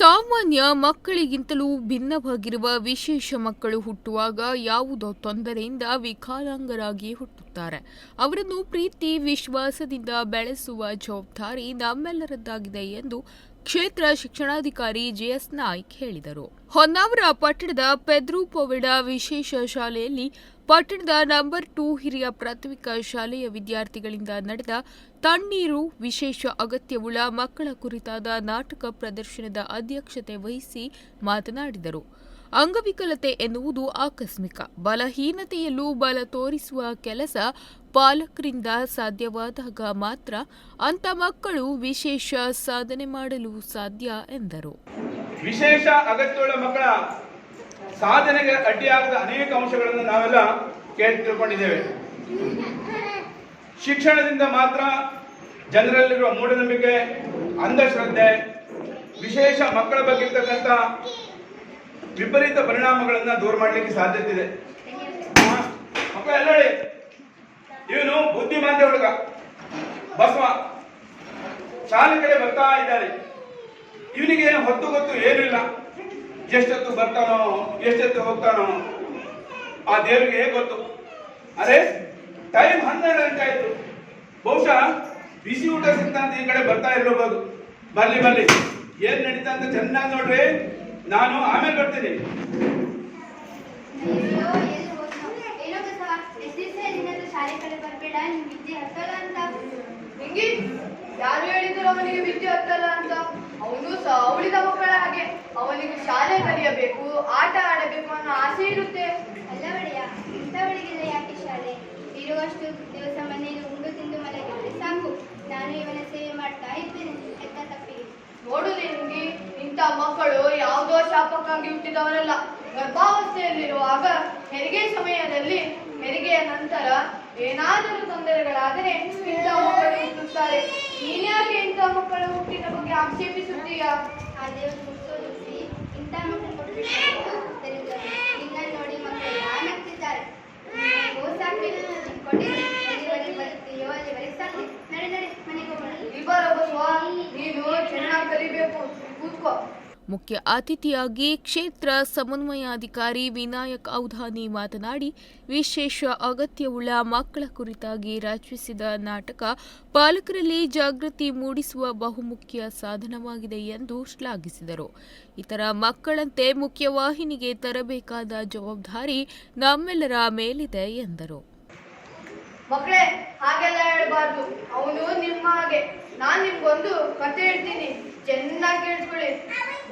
ಸಾಮಾನ್ಯ ಮಕ್ಕಳಿಗಿಂತಲೂ ಭಿನ್ನವಾಗಿರುವ ವಿಶೇಷ ಮಕ್ಕಳು ಹುಟ್ಟುವಾಗ ಯಾವುದೋ ತೊಂದರೆಯಿಂದ ವಿಕಲಾಂಗರಾಗಿ ಹುಟ್ಟುತ್ತಾರೆ. ಅವರನ್ನು ಪ್ರೀತಿ, ವಿಶ್ವಾಸದಿಂದ ಬೆಳೆಸುವ ಜವಾಬ್ದಾರಿ ನಮ್ಮೆಲ್ಲರದ್ದಾಗಿದೆ ಎಂದು ಕ್ಷೇತ್ರ ಶಿಕ್ಷಣಾಧಿಕಾರಿ ಜೆಎಸ್ ನಾಯ್ಕ್ ಹೇಳಿದರು. ಹೊನ್ನಾವರ ಪಟ್ಟಣದ ಪೆದ್ರು ಪೋವಿಡ ವಿಶೇಷ ಶಾಲೆಯಲ್ಲಿ ಪಟ್ಟಣದ ನಂಬರ್ ಟೂ ಹಿರಿಯ ಪ್ರಾಥಮಿಕ ಶಾಲೆಯ ವಿದ್ಯಾರ್ಥಿಗಳಿಂದ ನಡೆದ ತಣ್ಣೀರು, ವಿಶೇಷ ಅಗತ್ಯವುಳ್ಳ ಮಕ್ಕಳ ಕುರಿತಾದ ನಾಟಕ ಪ್ರದರ್ಶನದ ಅಧ್ಯಕ್ಷತೆ ವಹಿಸಿ ಮಾತನಾಡಿದರು. ಅಂಗವಿಕಲತೆ ಎನ್ನುವುದು ಆಕಸ್ಮಿಕ. ಬಲಹೀನತೆಯಲ್ಲೂ ಬಲ ತೋರಿಸುವ ಕೆಲಸ ಪಾಲಕರಿಂದ ಸಾಧ್ಯವಾದಾಗ ಮಾತ್ರ ಅಂಥ ಮಕ್ಕಳು ವಿಶೇಷ ಸಾಧನೆ ಮಾಡಲು ಸಾಧ್ಯ ಎಂದರು. ವಿಶೇಷ ಅಗತ್ಯವುಳ್ಳ ಮಕ್ಕಳ ಸಾಧನೆಗೆ ಅಡ್ಡಿಯಾಗದ ಅನೇಕ ಅಂಶಗಳನ್ನು ನಾವೆಲ್ಲ ಕೇಳಿ ತಿಳ್ಕೊಂಡಿದ್ದೇವೆ. ಶಿಕ್ಷಣದಿಂದ ಮಾತ್ರ ಜನರಲ್ಲಿರುವ ಮೂಢನಂಬಿಕೆ, ಅಂಧಶ್ರದ್ಧೆ, ವಿಶೇಷ ಮಕ್ಕಳ ಬಗ್ಗೆ ಇರ್ತಕ್ಕಂಥ ವಿಪರೀತ ಪರಿಣಾಮಗಳನ್ನು ದೂರ ಮಾಡಲಿಕ್ಕೆ ಸಾಧ್ಯತೆ ಇದೆ ಮಕ್ಕಳು ಎಲ್ಲ ಹೇಳಿ. ಇವನು ಬುದ್ಧಿಮಾಂದ್ಯ ಹುಡುಗ. ಬಸವ ಶಾಲೆ ಕಡೆ ಬರ್ತಾ ಇದ್ದಾರೆ ಇವನಿಗೆ ಹೊತ್ತು ಗೊತ್ತು, ಏನೂ ಇಲ್ಲ. ಎಷ್ಟೊತ್ತು ಬರ್ತಾನೋ, ಎಷ್ಟೊತ್ತು ಹೋಗ್ತಾನೋ, ಆ ದೇವರಿಗೆ ಹೇಗೆ ಗೊತ್ತು? ಅರೆ ಟೈಮ್ ಹನ್ನೆರಡು ಗಂಟೆ ಆಯ್ತು. ಬಹುಶಃ ಬಿಸಿ ಊಟ ಸಿಕ್ತಂತ ಈ ಕಡೆ ಬರ್ತಾ ಇರಬಹುದು ಬರ್ಲಿ ಬರ್ಲಿ. ಏನ್ ನಡೀತಾ ಅಂತ ಚೆನ್ನಾಗಿ ನೋಡ್ರಿ. ನಾನು ಆಮೇಲೆ ಬರ್ತೀನಿ. ಯಾರು ಹೇಳಿದ್ರು ಅವನಿಗೆ ವಿದ್ಯೆ ಹತ್ತಲ್ಲ ಅಂತ? ಅವನು ಸಹ ಅವಳಿದ ಮಕ್ಕಳ ಹಾಗೆ. ಅವನಿಗೆ ಶಾಲೆ ಕಲಿಯಬೇಕು ಆಟ ಆಡಬೇಕು ಅನ್ನೋ ಆಸೆ ಇರುತ್ತೆ. ಅಲ್ಲ ಬಡಿಯ ಇಂಥವಳಿಗೆಲ್ಲ ಯಾಕೆ ಶಾಲೆ? ಇರುವಷ್ಟು ದಿವಸ ಮನೆಯಲ್ಲಿ ಉಂಡು ತಿಂದು ಮಲಗಿದ್ರೆ ಸಾಕು. ನಾನು ಇವನ ಸೇವೆ ಮಾಡ್ತಾ ಇದ್ದೇನೆ. ಎತ್ತ ತಪ್ಪಿಗೆ ನೋಡು ನಿನ್ಗೆ ಇಂಥ ಮಕ್ಕಳು ಯಾವುದೋ ಶಾಪಕ್ಕಾಗಿ ಹುಟ್ಟಿದವರಲ್ಲ. ಗರ್ಭಾವಸ್ಥೆಯಲ್ಲಿರುವಾಗ ಹೆರಿಗೆ ಸಮಯದಲ್ಲಿ ಹೆರಿಗೆಯ ನಂತರ ಏನಾದರೂ ತೊಂದರೆಗಳಾದರೆ ಇಂಥ ಮಕ್ಕಳು ಹುಟ್ಟುತ್ತಾರೆ. ನೀನ್ಯಾಕೆ ಇಂಥ ಮಕ್ಕಳು ಆ ದೇವರು ಬಿಡಿ ಇಂಥ ಮಕ್ಕಳು ಕೊಟ್ಟು ನಿನ್ನ ನೋಡಿ ಮಕ್ಕಳು ನಗ್ತಿದ್ದಾರೆ? ಕೊಟ್ಟಿರಿ ಎಲ್ಲಿವರೆಗೆ ಬರುತ್ತೀಯೋ ಅಲ್ಲಿವರೆಗೆ ಸಾಕು. ನಡೆ ನಡೆ, ಮನೆಗೆ ಹೋಗೋಣ. ಇಬ್ಬರ ಬಸವ ನೀನು ಚೆನ್ನಾಗಿ ಕಲಿಬೇಕು. ಕೂತ್ಕೋ. ಮುಖ್ಯ ಅತಿಥಿಯಾಗಿ ಕ್ಷೇತ್ರ ಸಮನ್ವಯಾಧಿಕಾರಿ ವಿನಾಯಕ್ ಔಧಾನಿ ಮಾತನಾಡಿ, ವಿಶೇಷ ಅಗತ್ಯವುಳ್ಳ ಮಕ್ಕಳ ಕುರಿತಾಗಿ ರಚಿಸಿದ ನಾಟಕ ಪಾಲಕರಲ್ಲಿ ಜಾಗೃತಿ ಮೂಡಿಸುವ ಬಹುಮುಖ್ಯ ಸಾಧನವಾಗಿದೆ ಎಂದು ಶ್ಲಾಘಿಸಿದರು. ಇತರ ಮಕ್ಕಳಂತೆ ಮುಖ್ಯವಾಹಿನಿಗೆ ತರಬೇಕಾದ ಜವಾಬ್ದಾರಿ ನಮ್ಮೆಲ್ಲರ ಮೇಲಿದೆ ಎಂದರು. ಮಕ್ಕಳೇ, ಹಾಗೆಲ್ಲ ಹೇಳ್ಬಾರ್ದು. ಅವನು ನಿಮ್ಮ ಹಾಗೆ ನಾನು ನಿಮ್ಗೊಂದು ಕತೆ ಹೇಳ್ತೀನಿ. ಚೆನ್ನಾಗಿ ಕೇಳಿಸ್ಕೊಳ್ಳಿ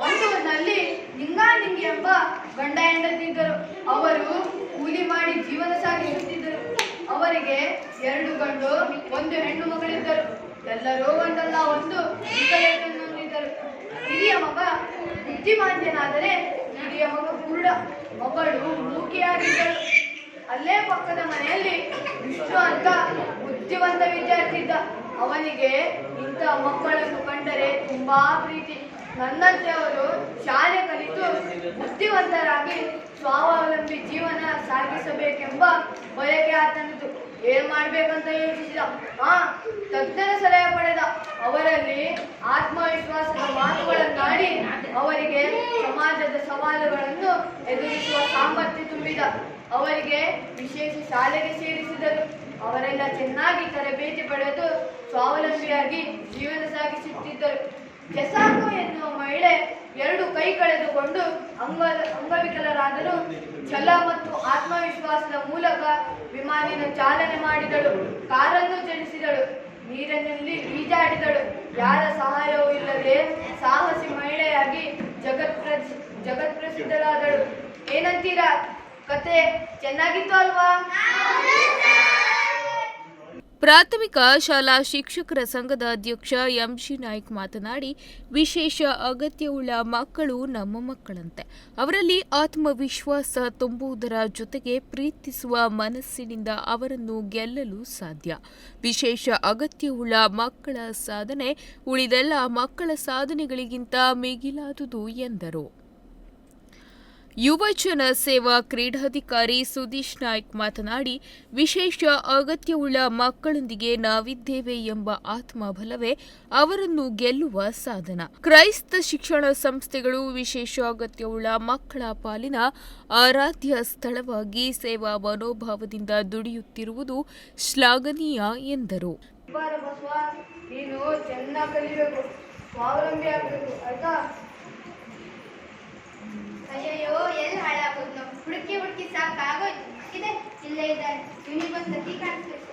ಒಂದು ನಲ್ಲಿ ನಿಂಗಾನಿಂಗಿ ಎಂಬ ಗಂಡ ಹೆಂಡತಿದ್ದರು ಅವರು ಕೂಲಿ ಮಾಡಿ ಜೀವನ ಸಾಗಿಸುತ್ತಿದ್ದರು. ಅವರಿಗೆ ಎರಡು ಗಂಡು, ಒಂದು ಹೆಣ್ಣು ಮಗಳಿದ್ದರು. ಎಲ್ಲರೂ ಒಂದಲ್ಲ ಒಂದು ಹೊಂದಿದ್ದರು ಹಿರಿಯ ಮಗ ಬುದ್ಧಿಮಾಂದ್ಯನಾದರೆ ಹಿರಿಯ ಮಗ ಕುರುಡ. ಮಗಳು ಮೂಕಿಯಾಗಿದ್ದಳು. ಅಲ್ಲೇ ಪಕ್ಕದ ಮನೆಯಲ್ಲಿ ವಿಷ್ಣು ಅಂತ ಬುದ್ಧಿವಂತ ವಿದ್ಯಾರ್ಥಿ ಇದ್ದ. ಅವನಿಗೆ ಇಂಥ ಮಕ್ಕಳನ್ನು ಕಂಡರೆ ತುಂಬಾ ಪ್ರೀತಿ. ನನ್ನಂತೆ ಅವರು ಶಾಲೆ ಕಲಿತು ಬುದ್ಧಿವಂತರಾಗಿ ಸ್ವಾವಲಂಬಿ ಜೀವನ ಸಾಗಿಸಬೇಕೆಂಬ ಬಯಕೆ ಆತನದು. ಏನ್ ಮಾಡ್ಬೇಕಂತ ಯೋಚಿಸಿದ? ಆ, ತಜ್ಞರ ಸಲಹೆ ಪಡೆದ. ಅವರಲ್ಲಿ ಆತ್ಮವಿಶ್ವಾಸದ ಮಾತುಗಳನ್ನಾಡಿ ಅವರಿಗೆ ಸಮಾಜದ ಸವಾಲುಗಳನ್ನು ಎದುರಿಸುವ ಸಾಮರ್ಥ್ಯ ತುಂಬಿದ. ಅವರಿಗೆ ವಿಶೇಷ ಶಾಲೆಗೆ ಸೇರಿಸಿದರು. ಅವರೆಲ್ಲ ಚೆನ್ನಾಗಿ ತರಬೇತಿ ಪಡೆದು ಸ್ವಾವಲಂಬಿಯಾಗಿ ಜೀವನ ಸಾಗಿಸುತ್ತಿದ್ದರು. ಜಸಾಕೋ ಎನ್ನುವ ಮಹಿಳೆ ಎರಡು ಕೈ ಕಳೆದುಕೊಂಡು ಅಂಗ ಅಂಗವಿಕಲರಾದರೂ ಛಲ ಮತ್ತು ಆತ್ಮವಿಶ್ವಾಸದ ಮೂಲಕ ವಿಮಾನಿನ ಚಾಲನೆ ಮಾಡಿದಳು. ಕಾರನ್ನು ಜನಿಸಿದಳು ನೀರಿನಲ್ಲಿ ಈಜಾಡಿದಳು. ಯಾರ ಸಹಾಯವೂ ಇಲ್ಲದೆ ಸಾಹಸಿ ಮಹಿಳೆಯಾಗಿ ಜಗತ್ ಜಗತ್ ಪ್ರಸಿದ್ಧರಾದಳು ಏನಂತೀರಾ? ಕತೆ ಚೆನ್ನಾಗಿತ್ತು ಅಲ್ವಾ? ಪ್ರಾಥಮಿಕ ಶಾಲಾ ಶಿಕ್ಷಕರ ಸಂಘದ ಅಧ್ಯಕ್ಷ ಎಂಜಿ ನಾಯ್ಕ್ ಮಾತನಾಡಿ, ವಿಶೇಷ ಅಗತ್ಯವುಳ್ಳ ಮಕ್ಕಳು ನಮ್ಮ ಮಕ್ಕಳಂತೆ. ಅವರಲ್ಲಿ ಆತ್ಮವಿಶ್ವಾಸ ತುಂಬುವುದರ ಜೊತೆಗೆ ಪ್ರೀತಿಸುವ ಮನಸ್ಸಿನಿಂದ ಅವರನ್ನು ಗೆಲ್ಲಲು ಸಾಧ್ಯ. ವಿಶೇಷ ಅಗತ್ಯವುಳ್ಳ ಮಕ್ಕಳ ಸಾಧನೆ, ಉಳಿದೆಲ್ಲ ಮಕ್ಕಳ ಸಾಧನೆಗಳಿಗಿಂತ ಮಿಗಿಲಾದುದು ಎಂದರು. ಯುವಜನ ಸೇವಾ ಕ್ರೀಡಾಧಿಕಾರಿ ಸುದೀಶ್ ನಾಯ್ಕ್ ಮಾತನಾಡಿ, ವಿಶೇಷ ಅಗತ್ಯವುಳ್ಳ ಮಕ್ಕಳೊಂದಿಗೆ ನಾವಿದ್ದೇವೆ ಎಂಬ ಆತ್ಮಬಲವೇ ಅವರನ್ನು ಗೆಲ್ಲುವ ಸಾಧನ. ಕ್ರೈಸ್ತ ಶಿಕ್ಷಣ ಸಂಸ್ಥೆಗಳು ವಿಶೇಷ ಅಗತ್ಯವುಳ್ಳ ಮಕ್ಕಳ ಪಾಲಿನ ಆರಾಧ್ಯ ಸ್ಥಳವಾಗಿ ಸೇವಾ ಮನೋಭಾವದಿಂದ ದುಡಿಯುತ್ತಿರುವುದು ಶ್ಲಾಘನೀಯ ಎಂದರು. ಸ್ವಾವಲಂಬಿ ಆಗಬೇಕು, ಆಯ್ತಾ? ಅಯ್ಯಯ್ಯೋ, ಎಲ್ಲಿ ಹಾಳಾಗೋದು? ಹುಡುಕಿ ಹುಡುಕಿ ಸಾಕಾಗೋಯ್ತು. ಇದೆ, ಇಲ್ಲೇ ಇದ್ದಾನೆ ಇವನಿಗೊಂದು ಸತಿ ಕಾಣಿಸ್ಬೇಕು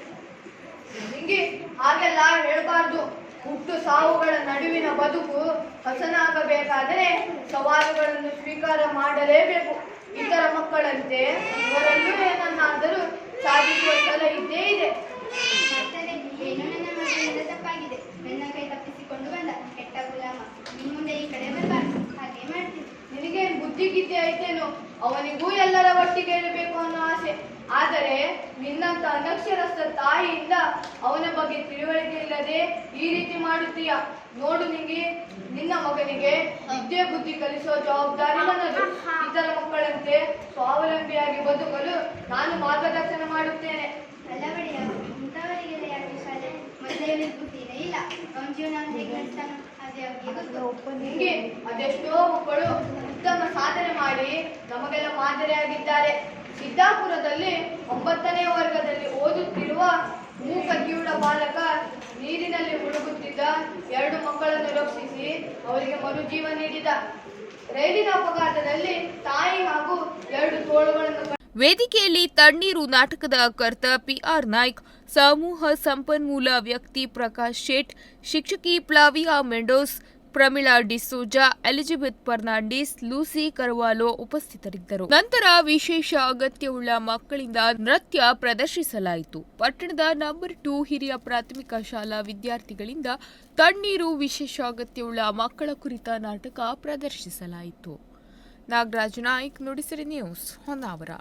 ಹಾಗೆಲ್ಲ ಹೇಳಬಾರ್ದು. ಹುಟ್ಟು ಸಾವುಗಳ ನಡುವಿನ ಬದುಕು ಹಸನಾಗಬೇಕಾದರೆ ಸವಾಲುಗಳನ್ನು ಸ್ವೀಕಾರ ಮಾಡಲೇಬೇಕು. ಇತರ ಮಕ್ಕಳಂತೆ, ಅವರಲ್ಲೂ ಏನನ್ನಾದರೂ ಸಾಧಿಸುವ ಛಲ ಇದ್ದೇ ಇದೆ ಮಾಡ್ತಾರೆ ಏನೋ ನನ್ನ ಮಗನಿಂದ ತಪ್ಪಾಗಿದೆ ನನ್ನ ಕೈ ತಪ್ಪಿಸಿಕೊಂಡು ಬಂದ ಕೆಟ್ಟ ಗುಲಾಮ ಇನ್ನು ಮುಂದೆ ಈ ಕಡೆ ಬರಬಾರ್ದು ಹಾಗೆ ಮಾಡ್ತೀನಿ ನಿನಗೆ ಬುದ್ಧಿ ಐತೇನೋ ಅವನಿಗೂ ಎಲ್ಲರ ಒಟ್ಟಿಗೆ ಇರಬೇಕು ಅನ್ನೋ ಆಸೆ. ಆದರೆ ನಿನ್ನಂತ ಅನಕ್ಷರಸ್ಥ ತಾಯಿಯಿಂದ ಅವನ ಬಗ್ಗೆ ತಿಳುವಳಿಕೆ ಇಲ್ಲದೆ ಈ ರೀತಿ ಮಾಡುತ್ತೀಯ? ನೋಡು ನಿಂಗೆ, ನಿನ್ನ ಮಗನಿಗೆ ವಿದ್ಯೆ ಬುದ್ಧಿ ಕಲಿಸೋ ಜವಾಬ್ದಾರಿ ನನ್ನದು. ಇತರ ಮಕ್ಕಳಂತೆ ಸ್ವಾವಲಂಬಿಯಾಗಿ ಬದುಕಲು ನಾನು ಮಾರ್ಗದರ್ಶನ ಮಾಡುತ್ತೇನೆ. ಅಲ್ಲ ಬಡಿಯ ಇಂಥವರಿಗೆಲ್ಲ ಯಾಕೆ ಶಾಲೆ ಬುದ್ಧಿ ಇಲ್ಲ. ಅವನ ಜೀವನ ನಿಂಗೆ ಅದೆಷ್ಟೋ ಮಕ್ಕಳು ಉತ್ತಮ ಸಾಧನೆ ಮಾಡಿ ನಮಗೆಲ್ಲ ಮಾದರಿಯಾಗಿದ್ದಾರೆ. ಸಿದ್ದಾಪುರದಲ್ಲಿ ಒಂಬತ್ತನೇ ವರ್ಗದಲ್ಲಿ ಓದುತ್ತಿರುವ ಮೂಕ ಕಿವುಡ ಬಾಲಕ ನೀರಿನಲ್ಲಿ ಮುಳುಗುತ್ತಿದ್ದ ಎರಡು ಮಕ್ಕಳನ್ನು ರಕ್ಷಿಸಿ ಅವರಿಗೆ ಮರುಜೀವ ನೀಡಿದ. ರೈಲಿನ ಅಪಘಾತದಲ್ಲಿ ತಾಯಿ ಹಾಗೂ ಎರಡು ತೋಳುಗಳನ್ನು ವೇದಿಕೆಯಲ್ಲಿ ತಣ್ಣೀರು ನಾಟಕದ ಕರ್ತ ಪಿಆರ್ ನಾಯ್ಕ್ ಸಮೂಹ ಸಂಪನ್ಮೂಲ ವ್ಯಕ್ತಿ ಪ್ರಕಾಶ್ ಶೇಟ್, ಶಿಕ್ಷಕಿ ಪ್ಲಾವಿಯಾ ಮೆಂಡೋಸ್, ಪ್ರಮಿಳಾ ಡಿಸೋಜಾ, ಎಲಿಜಬೆತ್ ಫರ್ನಾಂಡಿಸ್, ಲೂಸಿ ಕರ್ವಾಲೋ ಉಪಸ್ಥಿತರಿದ್ದರು. ನಂತರ ವಿಶೇಷ ಅಗತ್ಯವುಳ್ಳ ಮಕ್ಕಳಿಂದ ನೃತ್ಯ ಪ್ರದರ್ಶಿಸಲಾಯಿತು. ಪಟ್ಟಣದ ನಂಬರ್ ಟೂ ಹಿರಿಯ ಪ್ರಾಥಮಿಕ ಶಾಲಾ ವಿದ್ಯಾರ್ಥಿಗಳಿಂದ ತಣ್ಣೀರು ವಿಶೇಷ ಅಗತ್ಯವುಳ್ಳ ಮಕ್ಕಳ ಕುರಿತ ನಾಟಕ ಪ್ರದರ್ಶಿಸಲಾಯಿತು. ನಾಗರಾಜ್ ನಾಯ್ಕ್, ನುಡಿಸಿರಿ ನ್ಯೂಸ್ ಹೊನ್ನಾವರ.